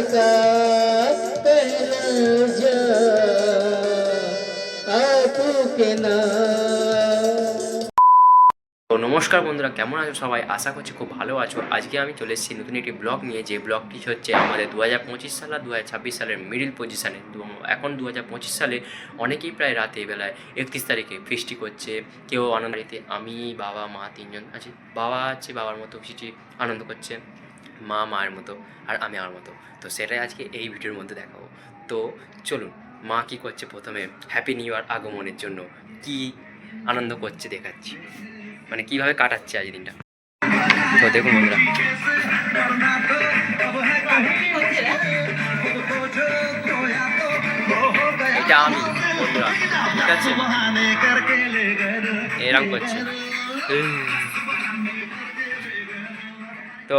নমস্কার বন্ধুরা, কেমন আছো সবাই? আশা করছি খুব ভালো আছো। আজকে আমি চলে এসেছি নতুন একটি ব্লগ নিয়ে। যে ব্লগটি হচ্ছে আমাদের দু হাজার পঁচিশ সাল আর দু হাজার ছাব্বিশ সালের মিডিল পজিশানে এখন দু হাজার পঁচিশ সালে অনেকেই প্রায় রাতে বেলায় একত্রিশ তারিখে ফিস্টি করছে। কেউ আনন্দ আমি, বাবা, মা, তিনজন আছি। বাবা আছে, বাবার মতো ফিস্টি আনন্দ করছে। মা মায়ের মতো আর আমি আমার মতো। তো সেটাই আজকে এই ভিডিওর মধ্যে দেখাবো। তো চলুন, মা কী করছে প্রথমে? হ্যাপি নিউ ইয়ার আগমনের জন্য কি আনন্দ করছে দেখাচ্ছি। মানে কীভাবে কাটাচ্ছে আজ দিনটা? তো দেখুন বন্ধুরা। এটা আমি ঠিক আছে? এরকম করছে। তো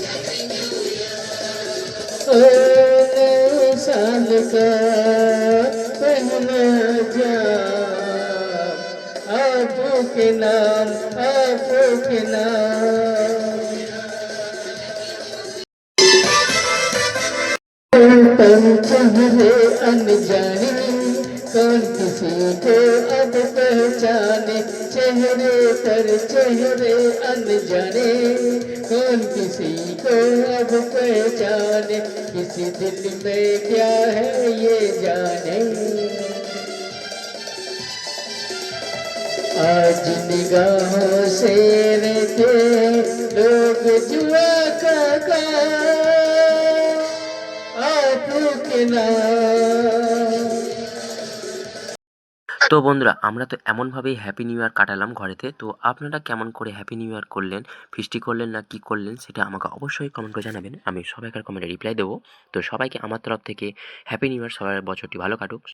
साल का पहला जाम आपू के नाम के नाम तुम चेहरे अनजाने कौन किसी को अब पहचाने, चेहरे पर चेहरे अनजाने। कौन किसी को अब पहचाने, किसी दिल में क्या है ये जाने। आज निगाहों से रहते लोग जुआ का काम आपू के नाम তো বন্ধুরা, আমরা তো এমনভাবেই হ্যাপি নিউ ইয়ার কাটালাম ঘরেতে। তো আপনারা কেমন করে হ্যাপি নিউ ইয়ার করলেন, ফিস্টি করলেন না কি করলেন সেটা আমাকে অবশ্যই কমেন্ট করে জানাবেন। আমি সবাইকার কমেন্টে রিপ্লাই দেবো। তো সবাইকে আমার তরফ থেকে হ্যাপি নিউ ইয়ার সবাই বছরটি ভালো কাটুক।